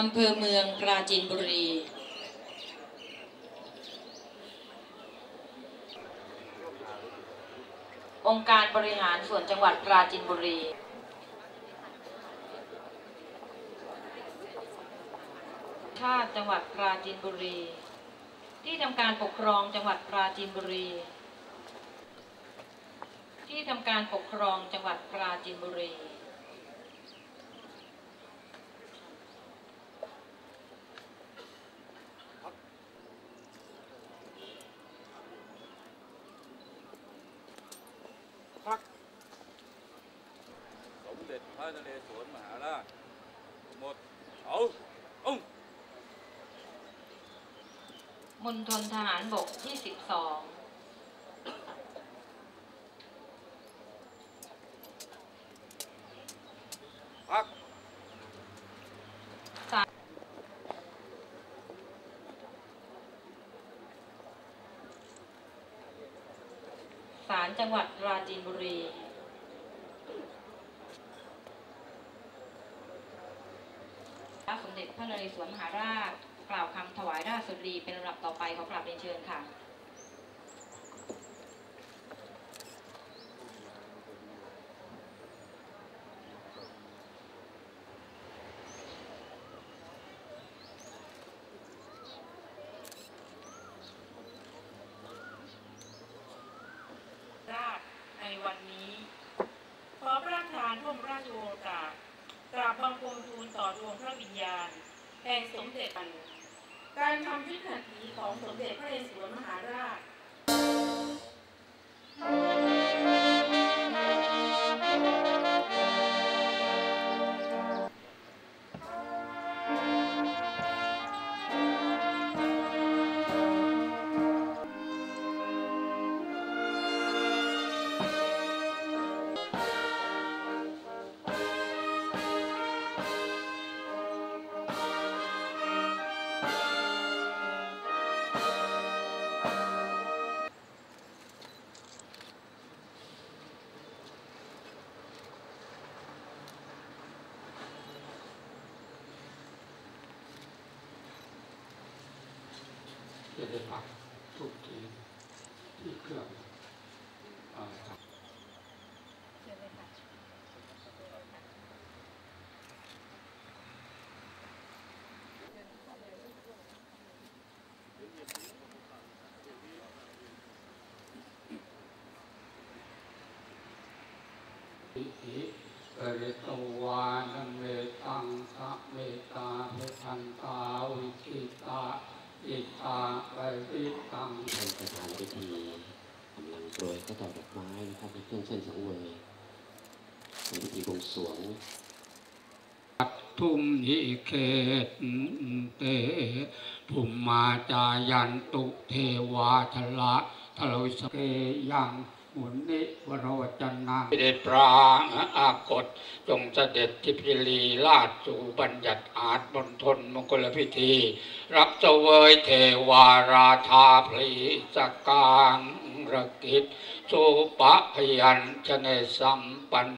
อำเภอเมืองปราจีนบุรี องค์การบริหารส่วนจังหวัดปราจีนบุรี ชาติจังหวัดปราจีนบุรี ที่ทำการปกครองจังหวัดปราจีนบุรี ที่ทำการปกครองจังหวัดปราจีนบุรี สมเด็จพระ นเรศวรมหาราชหมดเอาเอามณฑลทหารบกที่ 12พักศาลจังหวัดปราจีนบุรี ระสมเด็จพระนเรศวรมหาราช กล่าวคำถวายราชสุดีเป็นลำดับต่อไปขอกราบเรียนเชิญค่ะ ราชในวันนี้ ขอพระราชทานร่วมราชโองการ กราบบังคมทูลต่อดวงพระวิญญาณแห่งสมเด็จอันการทำยุทธหัตถีของสมเด็จพระเรศวรมหาราช จะได้พักทุกทีที่เครื่องเอ่อครับอิทิเอริตวานันเวตังสะเมตาเมทันตาวิคิตาอิตาป ริตังท่านประธานพิธีกำลังโปรยข้าวตอกดอกไม้นะครับในเครื่องเส้นสังเวยในพิธีบวงสรวงทุมหิเขตเตภูมิมาจายันตุเทวาทละทะลุสเกยัง มุนิวโรจนังเดชปรางอากฏจงเสด็จทิพิลีลาดสู่บัญญัติอาจบนทนมงคลพิธี รับเสวยเทวาราธาพลีสการรกิจสุปะพยัญชนะสัมปัน